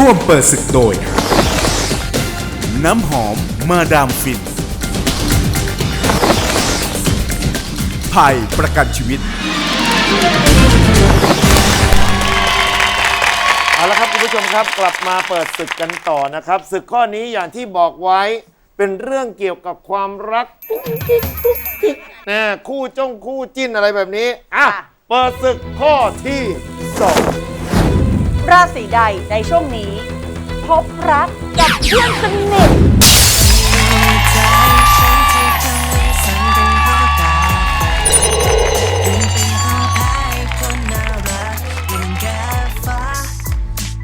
ร่วมเปิดศึกโดย น้ำหอมมาดามฟินไผ่ประกันชีวิต เอาละครับคุณผู้ชมครับกลับมาเปิดศึกกันต่อนะครับศึกข้อนี้อย่างที่บอกไว้เป็นเรื่องเกี่ยวกับความรักกุ๊กกิ๊กกุ๊กกิ๊กนะคู่จ้องคู่จิ้นอะไรแบบนี้อะค่ะเปิดศึกข้อที่สอง ราศีใดในช่วงนี้ พบรักกับเพื่อนสนิทใจฉันที่ทำให้สั่นเป็นเพราะตายิ่งพราะแพ้คนน่ารักอแก้ฟ้า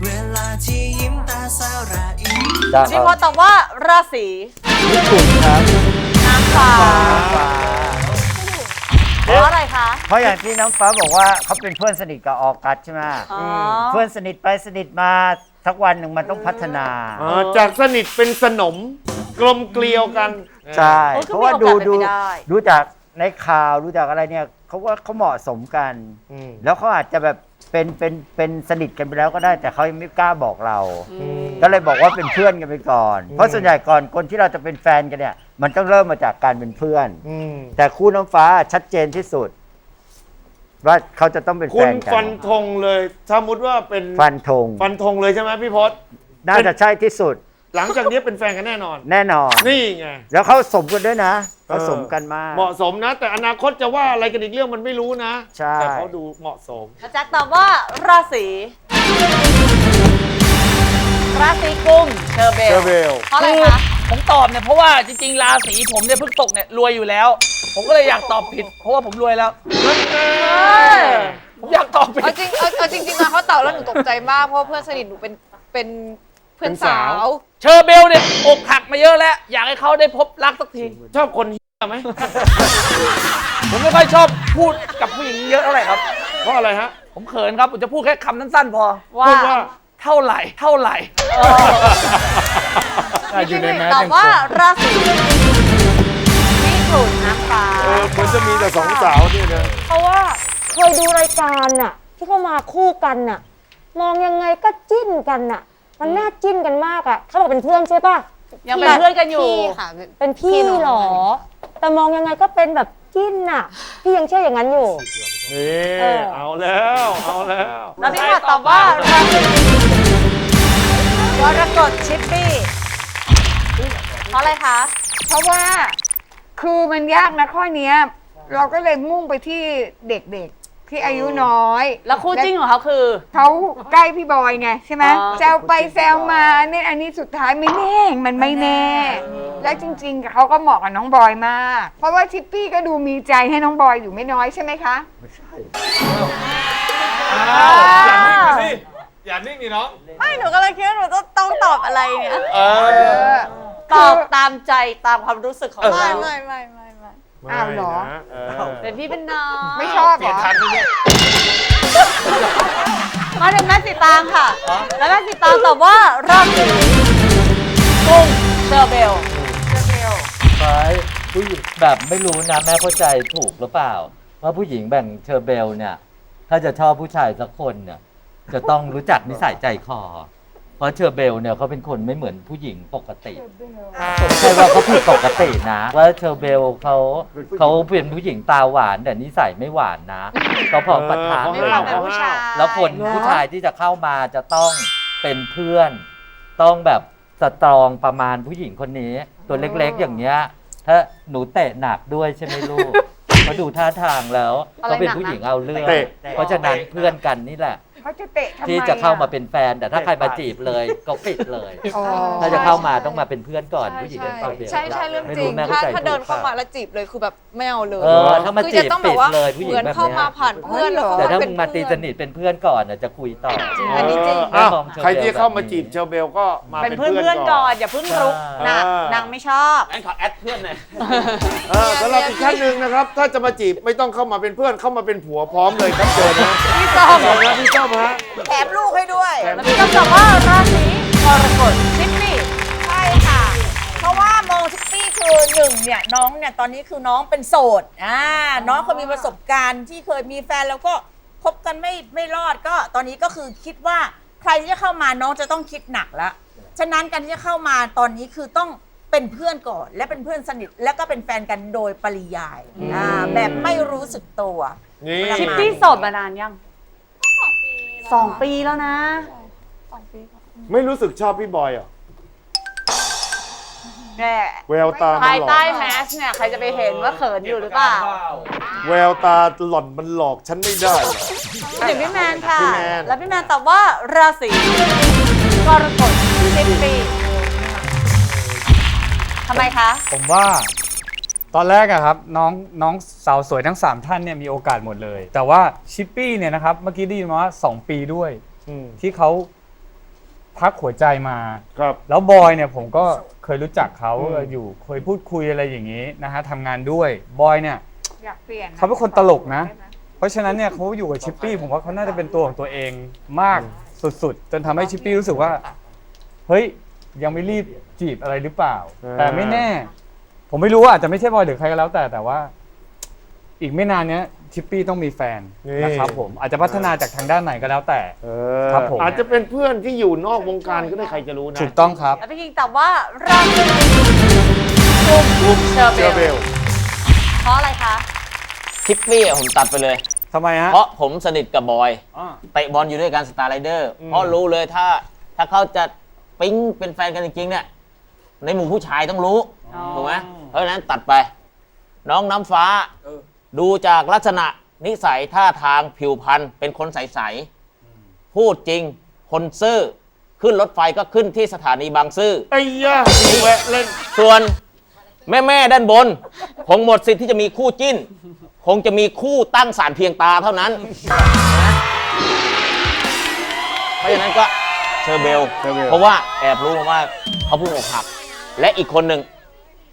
เวลาที่ยิ้มตาสาระอินพี่พอตอบว่าราศีญี่ปุ่นครับ น้ำฟ้า เพราะอะไรคะ เพราะอย่างที่น้ำฟ้าบอกว่าเขาเป็นเพื่อนสนิทกับออกัสใช่ไหมอ๋อเพื่อนสนิทไปสนิทมาสักวันหนึ่งมันต้องพัฒนา อ่าจากสนิทเป็นสนม กลมเกลียวกันใช่โอ้ก็เพราะว่ามีดูโอกาสเป็นดูไปได้ ดูจากในข่าวดูจากอะไรเนี่ยเขาว่าเขาเหมาะสมกัน อืมแล้วเขาอาจจะแบบ เป็นเป็นเป็นสนิทกันไปแล้วก็ได้แต่เขายังไม่กล้าบอกเรา ก็เลยบอกว่าเป็นเพื่อนกันไปก่อน เพราะส่วนใหญ่ก่อนคนที่เราจะเป็นแฟนกันเนี่ย มันต้องเริ่มมาจากการเป็นเพื่อน อืมแต่คู่น้ำฟ้าชัดเจนที่สุด ว่าเขาจะต้องเป็นคุแฟณนกัฟันนธงเลย สมมติว่าเป็นฟันธง ฟันธงเลยใช่ไหมพี่พศ น่าจะใช่ที่สุด หลังจากนี้เป็นแฟนกันแน่นอน แน่นอน นี่ไง แล้วเขาสมกันด้วยนะเขาสมกันมาก เหมาะสมนะ แต่อนาคตจะว่าอะไรกันอีกเรื่องมันไม่รู้นะ ใช่ แต่เขาดูเหมาะสมแล้วแจ็คตอบว่าราศีราศีกุมเชอร์เบลเชอร์เบล เพราะอะไรคือคะผมตอบเนี่ยเพราะว่าจริงๆ ราศีผมเนี่ยเพิ่งตกเนี่ยรวยอยู่แล้ว ผมก็เลยอยากตอบผิด เพราะว่าผมรวยแล้ว ผมอยากตอบผิด เอาจริงเอาเอาจริงๆมาเขาตอบแล้วหนูตกใจมากเพราะว่าเพื่อนสนิทหนูเป็นเป็นเพื่อนสาวเช อร์เบลเนี่ยอกหักมาเยอะแล้ว อยากให้เขาได้พบรักสักที ชอบคนเหี้ยไหม ผมไม่ค่อยชอบพูดกับผู้หญิงเยอะเท่าไหร่ครับ เพราะอะไรฮะ ผมเขินครับ ผมจะพูดแค่คำสั้นๆพอ ว่าพูดว่าเท่าไหร่ เท่าไหร่พี่จิ้งหรีดตอบว่าราศีมิถุนน้ำฟ้าเออมันจะมีแต่สองสาวนี่นะ เพราะว่าเคยดูรายการน่ะ ที่เขามาคู่กันน่ะ มองยังไงก็จิ้นกันน่ะ มันน่าจิ้นกันมากอะเขาบอกเป็นเพื่อนใช่ปะยังเป็นเพื่อนกันอยู่ พี่ค่ะเป็นพี่น้องเหรอ แต่มองยังไงก็เป็นแบบจิ้นน่ะพี่ยังเชื่ออย่างนั้นอยู่ นี่เออเอาแล้วเอาแล้วแล้วพี่ผัดตอบว่าราศีกรกฎชิปปี้เพราะอะไรคะเพราะว่าคือมันยากนะข้อเนี้ย เราก็เลยมุ่งไปที่เด็กๆ ที่อายุน้อย แล้วคู่จิ้นของเขาคือ เขาใกล้พี่บอยไงใช่ไหมอ๋อ แซวไปแซวมาเนี่ยอันนี้สุดท้ายไม่แน่มันไม่แน่ แล้วจริงๆเขาก็เหมาะกับน้องบอยมาก เพราะว่าทิปปี้ก็ดูมีใจให้น้องบอยอยู่ไม่น้อยใช่ไหมคะอย่านิ่งดิน้อง ไม่หนูก็เลยคิดว่าหนูต้องต้องตอบอะไรเนี่ย เออ ตอบตามใจตามความรู้สึกของไม่เรา ไม่ไม่ไม่ไม่ อ้าวเหรอไม่นะเออเป็นพี่เป็นน้องไม่ชอบเหรอมาถึงแม่สีตางค่ะแล้วแม่สีตางตอบว่าราศีกุ้งเชอร์เบลไม้ผู้หญิงแบบไม่รู้นะแม่เข้าใจถูกหรือเปล่า ว่าผู้หญิงแบ่งเชอร์เบลเนี่ย ถ้าจะชอบผู้ชายสักคนเนี่ยจะต้องรู้จักนิสัยใจคอ เพราะเชอร์เบลเนี่ยเขาเป็นคนไม่เหมือนผู้หญิงปกติไม่ใช่ว่าเขาผิดปกตินะ ว่าเชอร์เบลเขาเขาเป็นผู้หญิงตาหวานแต่นิสัยไม่หวานนะเขาพร้อมปะทะเออไม่หวานแบบผู้ชายแล้วคนผู้ชายที่จะเข้ามาจะต้องเป็นเพื่อน ต้องแบบสตรองประมาณผู้หญิงคนนี้ ตัวเล็กๆอย่างเงี้ยถ้าหนูเตะหนักด้วยใช่ไหมลูกเขาดูท่าทางแล้วอะไรเขาเป็นหนักนะผู้หญิงเอาเรื่องเตะเพราะฉะนั้นเพื่อนกันนี่แหละ เขาจะเตะทำไมที่จะเข้ามาอเป็นแฟน แต่ถ้าใครมาจีบเลยก็ปิดเลย อ๋อ ถ้าจะเข้ามาต้องมาเป็นเพื่อนก่อนใช่ผู้หญิงใช่เป็นฝ่ายเดียวใช่ใช่เรื่องไม่จริง แม่ถ้าใจถ้าเดินถูกเข้าปมาแล้วจีบเลยคือแบบไม่เอาเลยเออถ้ามาคือจีจะบต้องแบปิบดว่าเลยผู้หญิเหงมือนแบบเข้าเนี้มายผ่านเพื่อนแล้วแต่ถ้าเป็มึนงมาตีเพื่สอนนิทเป็นเพื่อนก่อนน่ะจะคุยต่ออันนี้จริงอ้าวมองเชอร์เบลใครที่เข้ามาแบบนี้จีบเชอร์เบลก็มาเป็นเป็นเพื่อนเพื่เพื่ออนนก่ก่ออนน อย่าเพิ่งรุกอ่านะเออนางไม่ชอบ งั้นขอแอดเพื่อนหน่อย เออสำหรับอีกท่านหนึ่งนะครับ ถ้าจะมาจีบไม่ต้องเข้ามาเป็นเพื่อนเข้ามาเป็นผัวพร้อมเลยครับเจอนะพี่ส้มเจอนะพี่ส้มฮะ แถมลูกให้ด้วย แล้วพี่ก็ตอบว่าราศีกรกฎชิปปี้ใช่ค่ะ เพราะว่ามองชิปปี้คือหนึ่งเนี่ยน้องเนี่ยตอนนี้คือน้องเป็นโสด อ่า น้องเคยมีประสบการณ์ที่เคยมีแฟนแล้วก็คบกันไม่ไม่รอดก็ตอนนี้ก็คือคิดว่าใรที่จะเข้ามาน้องจะต้องคิดหนักแล้ว ฉะนั้นการที่จะเข้ามาตอนนี้คือต้องเป็นเพื่อนก่อน และเป็นเพื่อนสนิท แล้วก็เป็นแฟนกันโดยปริยายอ่าแบบไม่รู้สึกตัวนี่ ประมาณ ชิปปี้โสดมานานยัง สองปีแล้วนะไม่รู้สึกชอบพี่บอยเหรอแน่แววตามันภายหลอใต้กแมสเนี่ย ใครจะไปเห็นว่าเขินอยู่หรือเปล่าแววตาหล่อนมันหลอกฉันไม่ได้หรอกถึงพี่แมนค่ะ พี่แมน แล้วพี่แมนตอบว่าราศีกรกฎชิปปี้ทำไมคะ ผมว่า ตอนแรกอะครับน้องน้องสาวสวยทั้ง 3 ท่านเนี่ยมีโอกาสหมดเลย แต่ว่าชิปปี้เนี่ยนะครับเมื่อกี้ได้ยินมาว่า2ปีด้วย อืมที่เขาพักหัวใจมา ครับ แล้วบอยเนี่ยผมก็เคยรู้จักเขาอืมเอออยู่เคยพูดคุยอะไรอย่างนี้นะฮะทำงานด้วยบอยเนี่ย อยากเปลี่ยนเขาเป็นคนตลกนะ เพราะฉะนั้นเนี่ยเขาอยู่กับชิปปี้ผมว่าเขาน่าจะเป็นตัวของตัวเองมากสุดๆ จนทำให้ชิปปี้รู้สึกว่า เฮ้ยยังไม่รีบจีบอะไรหรือเปล่า อ่า แต่ไม่แน่ ผมไม่รู้ว่าอาจจะไม่ใช่บอยหรือใครก็แล้วแต่แต่ว่า อีกไม่นานเนี้ยชิปปี้ต้องมีแฟนนะครับผมอาจจะพัฒนาจากทางด้านไหนก็แล้วแต่ เออครับผม อาจจะเป็นเพื่อนที่อยู่นอกวงการก็ได้ใครจะรู้นะถูกต้องครับ แล้วพี่คิงตอบว่าราศีกุมเชอร์เจอเบเบลลเพราะอะไรคะ ทิปปี้อะผมตัดไปเลย ทำไมฮะเพราะผมสนิทกับบอยอ่า เตะบอลอยู่ด้วยกันสตาร์ไรเดอร์อืมเพราะรู้เลยถ้าถ้าเขาจะปิ๊งเป็นแฟนกันจริงๆเนี่ยในหมู่ผู้ชายต้องรู้อ๋อ ถูกไหมเพราะฉะนั้นตัดไป น้องน้ำฟ้าดูจากลักษณะนิสัยท่าทางผิวพรรณเป็นคนใสๆพูดจริง คนซื่อ ขึ้นรถไฟก็ขึ้นที่สถานีบางซื่อ ไอ้ย่ามีแวะเล่น ส่วนแม่แม่ๆด้านบน คงหมดสิทธิ์ที่จะมีคู่จิ้น คงจะมีคู่ตั้งสารเพียงตาเท่านั้นเพราะฉะนั้นก็เชอร์เบล เชอร์เบล เพราะว่าแอบรู้มาว่าเขาเพิ่งอกหัก และอีกคนหนึ่งแ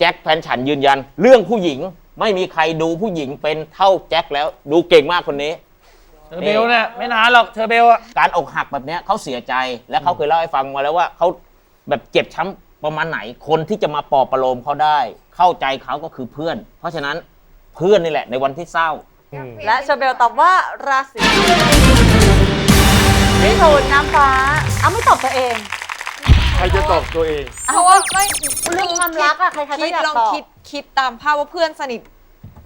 จ็คแฟนฉันยืนยัน เรื่องผู้หญิงไม่มีใครดูผู้หญิงเป็นเท่าแจ็คแล้วดูเก่งมากคนนี้ เธอเบลเนี่ยไม่นานหรอกเธอเบลอะการอกหักแบบเนี้ยเขาเสียใจและเขาเคยเล่าให้ฟังมาแล้วว่าเขาแบบเจ็บช้ำประมาณไหนคนที่จะมาปลอบประโลมเขาได้ เข้าใจเขาก็คือเพื่อน เพราะฉะนั้นเพื่อนนี่แหละในวันที่เศร้า และเชอร์เบลตอบว่าราศีมิถุนน้ำฟ้าอ้าวไม่ตอบตัวเองใค รจะตอบตัวเอง เพราะว่าไม่เรื่องความรักอะใครๆก็คิดอยากลองตอบ คิดคิดตามภาพว่าเพื่อนสนิท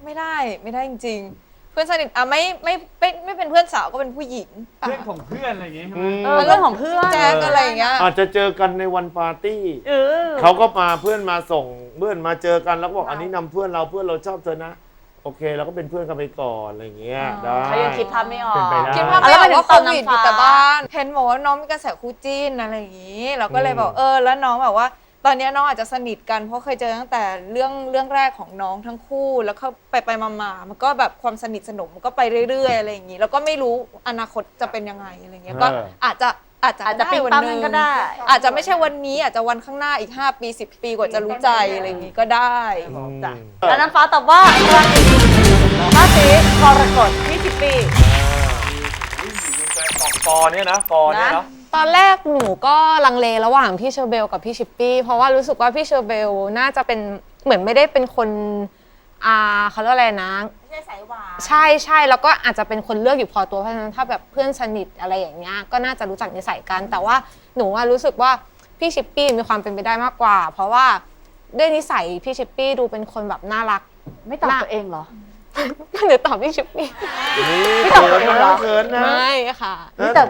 ไม่ได้ไม่ได้จริง ๆ เพื่อนสนิทอะไม่ไม่ไม่ไม่เป็นเพื่อนสาวก็เป็นผู้หญิงเพื่อนของเพื่อนอะไรอย่างงี้ใช่ไหม เออเรื่องของเพื่อนแจ๊กอะไรอย่างเงี้ยอาจจะเจอกันในวันปาร์ตี้ เออ เขาก็มาเพื่อนมาส่ง เพื่อนมาเจอกันแล้วก็บอกอันนี้นำเพื่อนเราเพื่อนเราชอบเธอนะ โอเคเราก็เป็นเพื่อนกันไปก่อนอะไรอย่างเงี้ยได้ เขายังคิดภาพไม่ออก เป็นไปได้ คิดภาพอะไม่แล้วออกว่าโคตอนวิดน้ำอยู่ฟ้าแต่บ้านเห็นบอกว่าน้องมีกระแสคู่จิ้นอะไรอย่างงี้ เราก็เลยบอกเออ แล้วน้องแบบว่า ตอนเนี้ยน้องอาจจะสนิทกันเพราะเคยเจอตั้งแต่เรื่องเรื่องแรกของน้องทั้งคู่ แล้วเขาไปไปมามามันก็แบบความสนิทสนมมันก็ไปเรื่อยๆอะไรอย่างงี้ แล้วก็ไม่รู้อนาคตจะเป็นยังไงอะไรเงี้ยก็เอออาจจะ อาจจะอาจจะได้ปิ๊งวันปั๊มหกันึนงก็ได้ อาจจะไม่ใช่วันนี้อาจจะวันข้างหน้าอีก 5 ปี 10 ปีกว่าจะรู้ใจอะไรอย่างงี้ก็ได้จ้ะแล้วน้ำฟ้าตอบว่าราศีราศีกรกฎพี่ชิปปี้ปอเนี่ยนะปอเนี่ยเนาะตอนแรกหนูก็ลังเลระหว่างพี่เชอร์เบลกับพี่ชิปปี้เพราะว่ารู้สึกว่าพี่เชอร์เบลน่าจะเป็นเหมือนไม่ได้เป็นคน อ่าเขาเรียกอะไรนะ ไม่ใช่สายหวานใช่ใช่แล้วก็อาจจะเป็นคนเลือกอยู่พอตัวเพราะฉะนั้นถ้าแบบเพื่อนสนิทอะไรอย่างเงี้ยก็น่าจะรู้จักนิสัยกัน แต่ว่าหนูว่ารู้สึกว่าพี่ชิปปี้มีความเป็นไปได้มากกว่า เพราะว่าด้วยนิสัยพี่ชิปปี้ดูเป็นคนแบบน่ารัก ไม่ตอบตัวเองเหรอเดี๋ยวตอบพี่ชิปปี้ไม่ตอบตัวเองเหรอเขินนะไม่ค่ะนี่แต่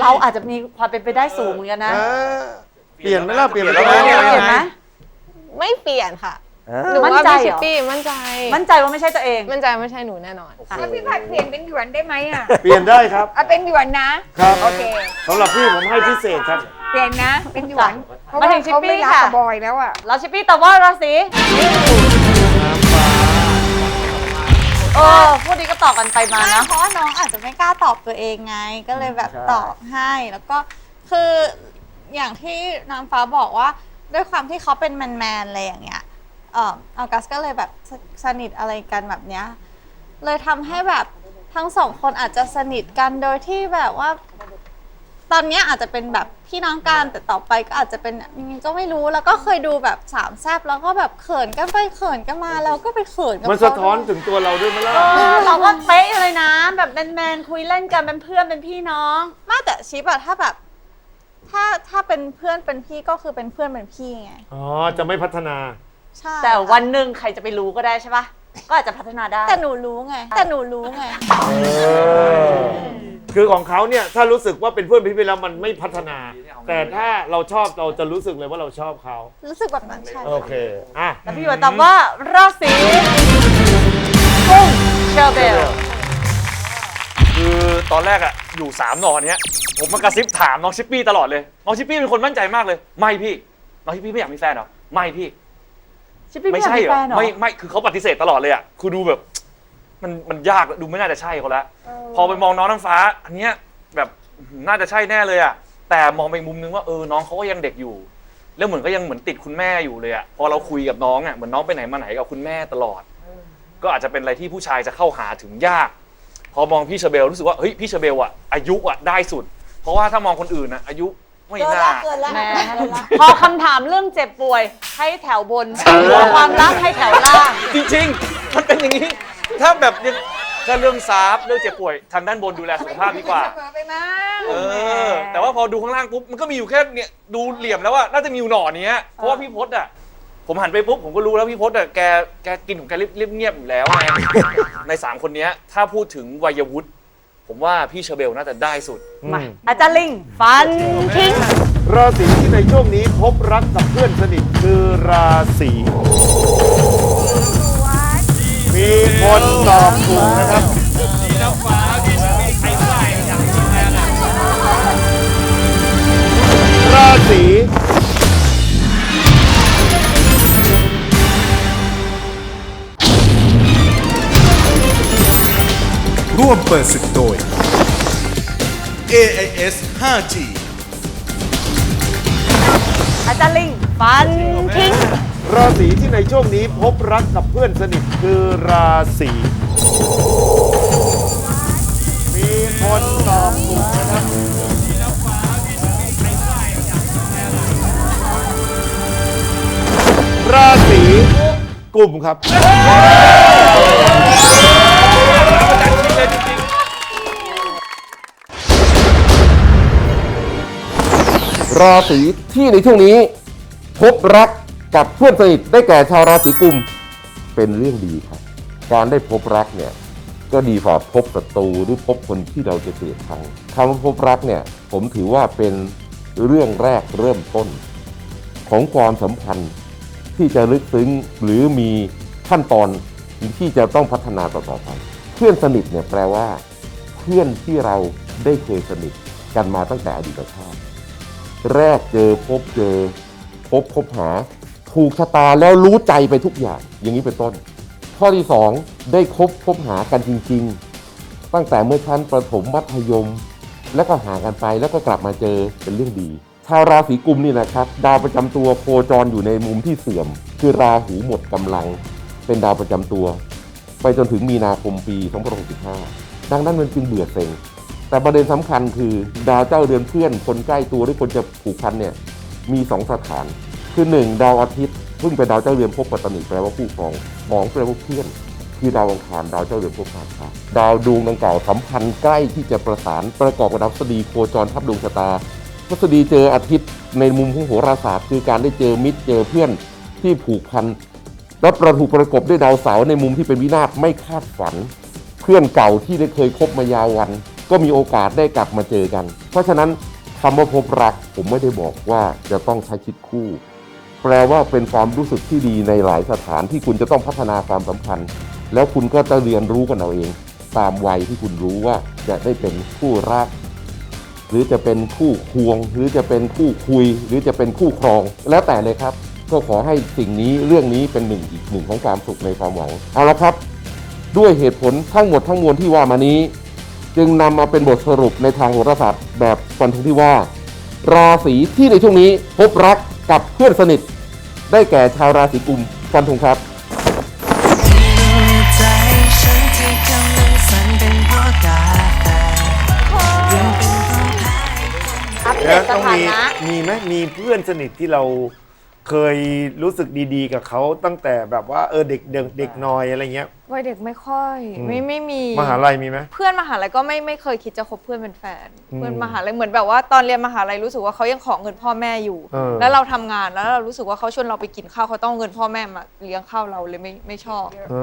เราอาจจะมีความเป็นไปได้สูงเหมือนกันนะ เออเปลี่ยนไหมล่ะเปลี่ยนไหมเปลี่ยนล่ะเปลี่ยนไหมไม่เปลี่ยนค่ะ เออหนูว่ามั่นใจพี่เหรอชิปปี้มั่นใจ มั่นใจว่าไม่ใช่ตัวเอง มั่นใจไม่ใช่หนูแน่นอนค่ะแล้วพี่ผัดเปลี่ยนเป็นหยวนได้ไหมอะเปลี่ยนได้ครับเอาเป็นหยวนนะครับ โอเค สำหรับพี่ผมให้พิเศษครับ เปลี่ยนนะ เป็นหยวนเพราะมาว่าถึงชิปเขาปี้ไม่รักค่ะ กับบอยแล้วอะเราชิปปี้ตอบว่าราศีมิถุนเออพูดดีก็ตอบกันไปมาไม่นะ เพราะว่าน้องอาจจะไม่กล้าตอบตัวเองไง ก็เลยแบบใช่ ตอบให้ แล้วก็คืออย่างที่นางฟ้าบอกว่าด้วยความที่เขาเป็นแมนๆอะไรอย่างเงี้ย เอ่อออกัสก็เลยแบบสสนิทอะไรกันแบบเนี้ยเลยทำให้แบบทั้งสองคนอาจจะสนิทกันโดยที่แบบว่า ตอนเนี้ยอาจจะเป็นแบบพี่น้องกันแต่ต่อไปก็อาจจะเป็นยังไงก็ไม่รู้แล้วก็เคยดูแบบสามแซบแล้วก็แบบเขินกันไปเขินกันมาแล้วก็ไปเขินกับมันเขาสะท้อนถึงตัวเราด้วยไหมล่ะ เออเราก็เป๊ะเลยนะ แบบแมนๆคุยเล่นกันเป็นเพื่อนเป็นพี่น้อง ไมาแต่ชิปอะถ้าแบบ ถ้าถ้าเป็นเพื่อนเป็นพี่ก็คือเป็นเพื่อนเป็นพี่ไง อ๋อ จะไม่พัฒนา ใช่แต่วันหนึ่งใครจะไปรู้ก็ได้ใช่ปะก็อาจจะพัฒนาได้แต่หนูรู้ไง แต่หนูรู้ไง คือของเขาเนี่ยถ้ารู้สึกว่าเป็นเพื่อนพี่ไปแล้วมันไม่พัฒนา แต่ถ้าเราชอบเราจะรู้สึกเลยว่าเราชอบเขารู้สึกแบบนั้นใช่โอเคอะแล้วพี่หยวนตอบว่าราศีกุ้งเชอร์เบลคือตอนแรกอะอยู่สามหนอเนี้ยผมมากระซิบถามน้องชิปปี้ตลอดเลยน้องชิปปี้เป็นคนมั่นใจมากเลย ไม่พี่น้องชิปปี้ไม่อยากมีแฟนเหรอไม่พี่ ชิปปี้ไม่ไม่อยากใช่มีเหรแฟอนเหรอ ไม่ไม่คือเขาปฏิเสธตลอดเลยอะคือดูแบบ มันมันยากดูไม่น่าจะใช่เขาแล้วพอไปมองน้องน้ำฟ้า อันเนี้ยแบบน่าจะใช่แน่เลยอะแต่มองไปอีกมุมนึงว่าเออน้องเขาก็ยังเด็กอยู่ แล้วเหมือนก็ยังเหมือนติดคุณแม่อยู่เลยอะพอเราคุยกับน้องอะเหมือนน้องไปไหนมาไหนกับคุณแม่ตลอด ก็อาจจะเป็นอะไรที่ผู้ชายจะเข้าหาถึงยาก พอมองพี่เชอเบลรู้สึกว่าเฮ้ยพี่เชอเบลอะอายุอะได้สุด เพราะว่าถ้ามองคนอื่นอะอายุ ไม่น่าแหม่พอคำถามเรื่องเจ็บป่วยให้แถวบนหัวความรักให้แถวล่าง จริงๆ มันเป็นอย่างนี้ ถ้าแบบยังถ้าเรื่องซาฟเรื่องเจ็บป่วยทางด้านบนดูแลสุขภาพดีกว่า ไปมั้งเออ แต่ว่าพอดูข้างล่างปุ๊บมันก็มีอยู่แค่เนี่ยดูเหลี่ยมแล้วว่าน่าจะมีอยู่หน่อเนี้ยเพราะว่าพี่พศอะผมหันไปปุ๊บผมก็รู้แล้วพี่พศอะแกแกกินของแกเรียบๆเงียบอยู่แล้วไงในสามคนเนี้ยถ้าพูดถึงวัยวุฒิ ผมว่าพี่เชอเบลน่าจะได้สุด มาอาจารย์ลิง ฟันทิ้ง ราศีที่ในช่วงนี้พบรักกับเพื่อนสนิทคือราศีมีคนตอบถูกนะครับ ราศี ร่วมเปิดศึกโดย AIS 5G อาจารย์ลิงฟันทิ้งราศีที่ในช่วงนี้พบรักกับเพื่อนสนิทคือราศีมีคนตอบถูกนะครับราศีกุมครับ ราศีที่ในช่วงนี้ พบรักกับเพื่อนสนิทได้แก่ชาวราศีกุม เป็นเรื่องดีครับ การได้พบรักเนี่ยก็ดีกว่าพบศัตรูหรือพบคนที่เราจะเกลียดชังคำว่าพบรักเนี่ยผมถือว่าเป็นเรื่องแรกเริ่มต้น ของความสัมพันธ์ที่จะลึกซึ้งหรือมีขั้นตอนที่จะต้องพัฒนาต่อๆไป เพื่อนสนิทเนี่ยแปลว่า เพื่อนที่เราได้เคยสนิทกันมาตั้งแต่อดีตชาติ แรกเจอพบเจอ พบคบหา ถูกชะตาแล้วรู้ใจไปทุกอย่าง อย่างนี้เป็นต้น ข้อที่สองได้คบคบหากันจริง ๆ ตั้งแต่เมื่อชั้นประถมมัธยม แล้วก็หากันไปแล้วก็กลับมาเจอเป็นเรื่องดี ชาวราศีกุมนี่นะครับ ดาวประจำตัวโคจรอยู่ในมุมที่เสื่อม คือราหูหมดกำลัง เป็นดาวประจำตัว ไปจนถึงมีนาคมปี 2565ดังนั้นมันจึงเบื่อเซ็ง แต่ประเด็นสำคัญคือดาวเจ้าเรือนเพื่อนคนใกล้ตัวหรือคนจะผูกพันเนี่ยมีสองสถาน คือหนึ่งดาวอาทิตย์ซึ่งเป็นดาวเจ้าเรือนภพปัตตนิแปลว่าคู่ครองสองแปลว่าเพื่อนคือดาวอังคารดาวเจ้าเรือนพการค้าดาวดวงดังกล่าวสัมพันธ์ใกล้ที่จะประสานประกอบกับดาวพฤหัสบดีโคจรทับดวงชะตาพัสดีเจออาทิตย์ในมุมของโหราศาสตร์ คือการได้เจอมิตรเจอเพื่อนที่ผูกพันและประถูกประกบด้วยดาวเสาร์ในมุมที่เป็นวินาศไม่คาดฝัน เพื่อนเก่าที่ได้เคยคบมายาววัน ก็มีโอกาสได้กลับมาเจอกัน เพราะฉะนั้นคำว่าพบรักผมไม่ได้บอกว่าจะต้องใช้ชีวิตคู่ แปลว่าเป็นความรู้สึกที่ดีในหลายสถานที่คุณจะต้องพัฒนาความสัมพันธ์ แล้วคุณก็จะเรียนรู้กันเอาเอง ตามวัยที่คุณรู้ว่าจะได้เป็นคู่รัก หรือจะเป็นคู่ควง หรือจะเป็นคู่คุย หรือจะเป็นคู่ครอง แล้วแต่เลยครับ ก็ขอให้สิ่งนี้เรื่องนี้เป็นหนึ่งอีกหนึ่งของความสุขในความหวังเอาละครับ ด้วยเหตุผลทั้งหมดทั้งมวลที่ว่ามานี้ จึงนำมาเป็นบทสรุปในทางโหราศาสตร์แบบฟันธงที่ว่า ราศีที่ในช่วงนี้พบรักกับเพื่อนสนิท ได้แก่ชาวราศีกุมฟันธงครับใจฉันที่กำลังสั่นเป็นเพราะกาแฟยังเป็นเพราะแพ้อัปเดแล้วตสต้องถามีนะ มีไหมมีเพื่อนสนิทที่เรา เคยรู้สึกดีๆ กับเขาตั้งแต่แบบว่าเออเด็กเด็กเด็กน้อยอะไรเงี้ย วัยเด็กไม่ค่อย อืม ไม่ไม่มี มหาลัยมีไหม เพื่อนมหาลัยก็ไม่ไม่เคยคิดจะคบเพื่อนเป็นแฟน อืมเพื่อนมหาลัยเหมือนแบบว่าตอนเรียนมหาลัยรู้สึกว่าเขายังขอเงินพ่อแม่อยู่ เออ แล้วเราทำงานแล้วเรารู้สึกว่าเขาชวนเราไปกินข้าวเขาต้องเอาเงินพ่อแม่มาเลี้ยงข้าวเราเลยไม่ไม่ชอบ เอ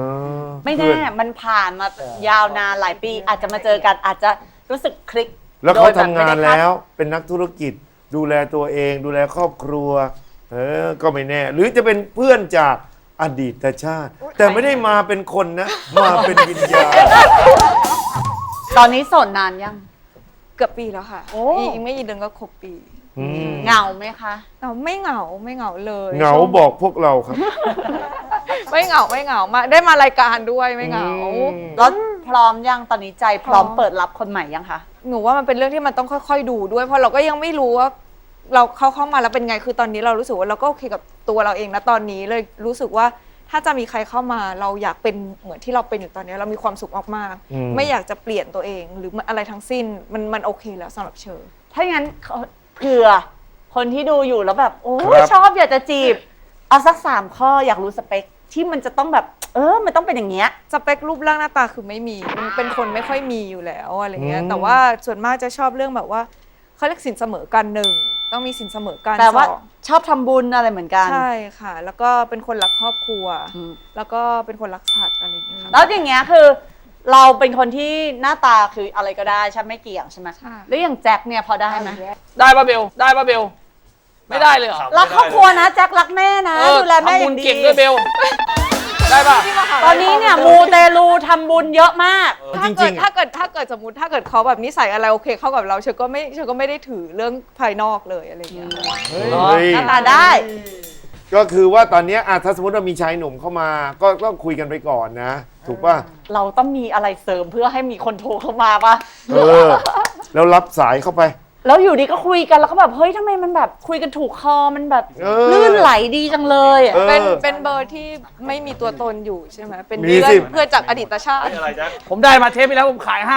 อไม่แน่มันผ่านมายาวนานหลายปี อาจจะมาเจอกันอาจจะรู้สึกคลิกแล้วเขาโดยบบทำงานไม่ได้คด แล้วเป็นนักธุรกิจดูแลตัวเอง ดูแลครอบครัว เออก็ไม่แน่ หรือจะเป็นเพื่อนจากอดีตชาติ แต่ไม่ได้มาเป็นคนนะ มาเป็นวิญญาณตอนนี้โสดนานยังเกือบปีแล้วค่ะโอ้ อีกอีกไม่กี่เดือนก็ครบปีอืมเหงาไหมคะเหงาไม่เหงาไม่เหงาเลยเหงาบอกพวกเราครับ ไม่เหงาไม่เหงามาได้มารายการด้วยไม่เหงาแล้วพร้อมยังตอนนี้ใจพร้อม เปิดรับคนใหม่ยังคะ หนูว่ามันเป็นเรื่องที่มันต้องค่อย ๆ ดูด้วย เพราะเราก็ยังไม่รู้ว่า เราเข้าเข้ามาแล้วเป็นไงคือตอนนี้เรารู้สึกว่าเราก็โอเคกับตัวเราเองนะตอนนี้เลยรู้สึกว่าถ้าจะมีใครเข้ามาเราอยากเป็นเหมือนที่เราเป็นอยู่ตอนนี้เรามีความสุขมากอืม ๆไม่อยากจะเปลี่ยนตัวเองหรืออะไรทั้งสิ้นมันมันโอเคแล้วสำหรับเชอ ถ้าอย่างนั้นเผื่อคนที่ดูอยู่แล้วแบบโอ้ครับ ชอบอยากจะจีบ เอาสักสามข้ออยากรู้สเปคที่มันจะต้องแบบ เออ มันต้องเป็นอย่างเงี้ย สเปครูปร่างหน้าตาคือไม่มีเป็นเป็นคนไม่ค่อยมีอยู่แล้วอะไรเงี้ย อืม แต่ว่าส่วนมากจะชอบเรื่องแบบว่าเขาเรียกสินเสมอกันหนึ่ง ต้องมีสินเสมอกันแปลว่าสองชอบทำบุญอะไรเหมือนกัน ใช่ค่ะ แล้วก็เป็นคนรักครอบครัวแล้วก็เป็นคนรักสัตว์อะไรอย่างเงี้ยค่ะ แล้วอย่างเงี้ยคือ เราเป็นคนที่หน้าตาคืออะไรก็ได้ใช่ไหมไม่เกี่ยงใช่ไหมแล้วอย่างแจ็คเนี่ยพอได้ไหมได้ป่ะเบล ได้ป่ะเบล ไม่ได้เลยเหรอรักครอบครัวนะแจ็ครักแม่นะเออดูแลแม่อย่างทำบุญดีเก่งด้วยเบล ได้ป่ะ ตอนนี้เนี่ยมูเตลูทำบุญเยอะมาก ถ้าเกิดถ้าเกิดถ้าเกิดสมมติถ้าเกิดเขาแบบนิสัยอะไรโอเคเข้ากับเราเชอก็ไม่เชอก็ไม่ได้ถือเรื่องภายนอกเลยอะไรอย่างเงี้ยเฮ้ยหน้าตาได้ ก็คือว่าตอนเนี้ยอะถ้าสมมติว่ามีชายหนุ่มเข้ามา ก็ต้องคุยกันไปก่อนนะ ถูกป่ะ เราต้องมีอะไรเสริมเพื่อให้มีคนโทรเข้ามาปะเออ แล้วรับสายเข้าไป แล้วอยู่ดีก็คุยกันแล้วก็แบบเฮ้ยทำไมมันแบบคุยกันถูกคอมันแบบเออลื่นไหลดีจังเลยอะเป็นเป็นเบอร์ที่ไม่มีตัวตนอยู่ใช่ไหมเป็นมีเพื่อสินเพื่อนจากอดีตชาติ อะไรจ๊ะผมได้มาเทปไปแล้วผมขาย500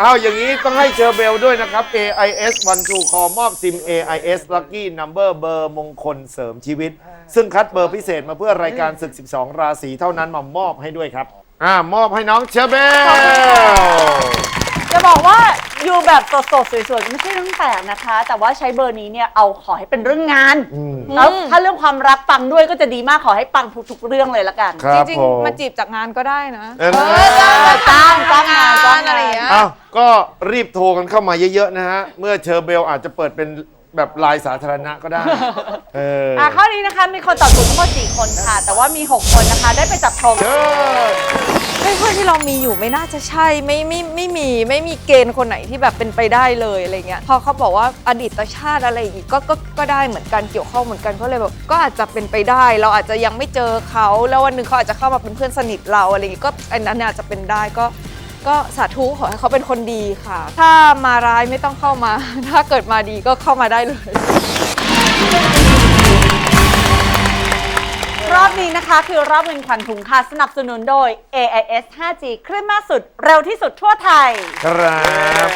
เอาอย่างนี้ต้องให้เชอร์เบลด้วยนะครับ AIS One True Call มอบซิม AIS Lucky Number เบอร์มงคลเสริมชีวิต ซึ่งคัดเบอร์พิเศษมาเพื่อรายการศึก 12 ราศีเท่านั้นมามอบให้ด้วยครับ อ่ามอบให้น้องเชอร์เบล จะบอกว่าอยู่แบบสดๆสวยๆไม่ใช่เรื่องแปลกนะคะ แต่ว่าใช้เบอร์นี้เนี่ยเอาขอให้เป็นเรื่องงานแล้วถ้าเรื่องความรักปังด้วยก็จะดีมากขอให้ปังทุกๆเรื่องเลยละกันครัจบริงผมๆมาจีบจากงานก็ได้นะ เออจ้างจ้างจ้างงานจ้างอะไรงาอนย่างเงี้ยอ้าวก็รีบโทรกันเข้ามาเยอะๆนะฮะ เมื่อเชอร์เบลอาจจะเปิดเป็นแบบลายสาธารณะก็ได้ เอออะข้อนี้นะคะมีคนตอบถูกทั้งหมด4คนค่ะ แต่ว่ามี 6 คนนะคะ ได้ไปจับธงเฮ้ย เพื่อนที่เรามีอยู่ไม่น่าจะใช่ไม่ไม่ไม่มีไม่มีเกณฑ์คนไหนที่แบบเป็นไปได้เลยอะไรเงี้ยพอเขาบอกว่าอดีตชาติอะไรอีกก็ก็ก็ได้เหมือนกันเกี่ยวข้องเหมือนกันก็เลยแบบก็อาจจะเป็นไปได้ เราอาจจะยังไม่เจอเขาแล้ววันหนึ่งเขาอาจจะเข้ามาเป็นเพื่อนสนิทเราอะไรอย่างงี้ก็อันนั้นอาจจะเป็นได้ก็ก็สาธุขอให้เขาเป็นคนดีค่ะ ถ้ามาร้ายไม่ต้องเข้ามา ถ้าเกิดมาดีก็เข้ามาได้เลย รอบนี้นะคะ คือรอบเงินขวัญถุงค่ะ สนับสนุนโดย AIS 5G คลื่นมากสุดเร็วที่สุดทั่วไทย ครับ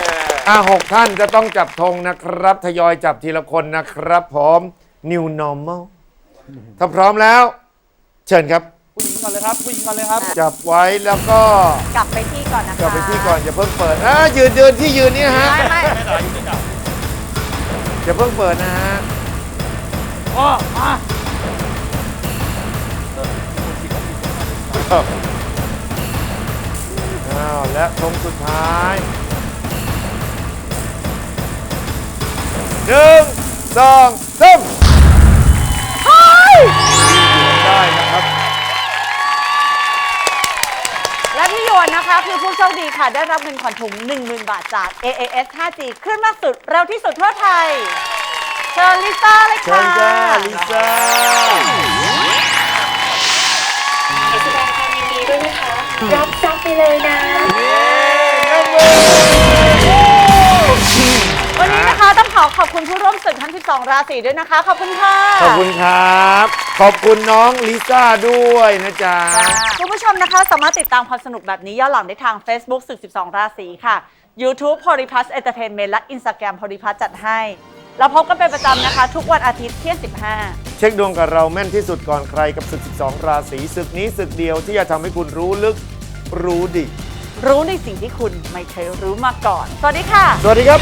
อะหกท่านจะต้องจับธงนะครับ ทยอยจับทีละคนนะครับพร้อม New Normal ถ้าพร้อมแล้ว เชิญครับ ผู้หญิงก่อนเลยครับผู้หญิงก่อนเลยครับ จับไว้แล้วก็กลับไปที่ก่อนนะคะกลับไปที่ก่อนอย่าเพิ่งเปิดอะยืนยืนที่ยืนนี่นะฮะไม่ไม่อย่าเพิ่งเปิดนะฮะอ๋อมา อ้าวและธงสุดท้ายหนึ่งสองสามได้นะครับ และพี่หยวนนะคะ คือผู้โชคดีค่ะ ได้รับเงินขวัญถุง 10,000 บาทจาก AAS 5G คลื่นมากสุด เร็วที่สุดทั่วไทย เชิญลิซ่าเลยเชิค่ะ ญจ้าลิซ่า รับทรัพย์ไปเลยนะ วันนี้นะคะต้องขอขอบคุณผู้ร่วมศึกทั้ง 12 ราศีด้วยนะคะ ขอบคุณค่ะ ขอบคุณครับ ขอบคุณน้องลิซ่าด้วยนะจ๊ะ คุณผู้ชมนะคะสามารถติดตามความสนุกแบบนี้ย้อนหลังได้ทาง Facebook ศึก 12 ราศีค่ะ YouTube p o l y p l u s Entertainment และ Instagram p o l y p l u s จัดให้ เราพบกันเป็นประจำนะคะ ทุกวันอาทิตย์เที่ยง15 เช็คดวงกับเราแม่นที่สุดก่อนใครกับศึก 12 ราศีศึกนี้ศึกเดียวที่จะทำให้คุณรู้ลึกรู้ดี รู้ในสิ่งที่คุณไม่เคยรู้มาก่อน สวัสดีค่ะ สวัสดีครับ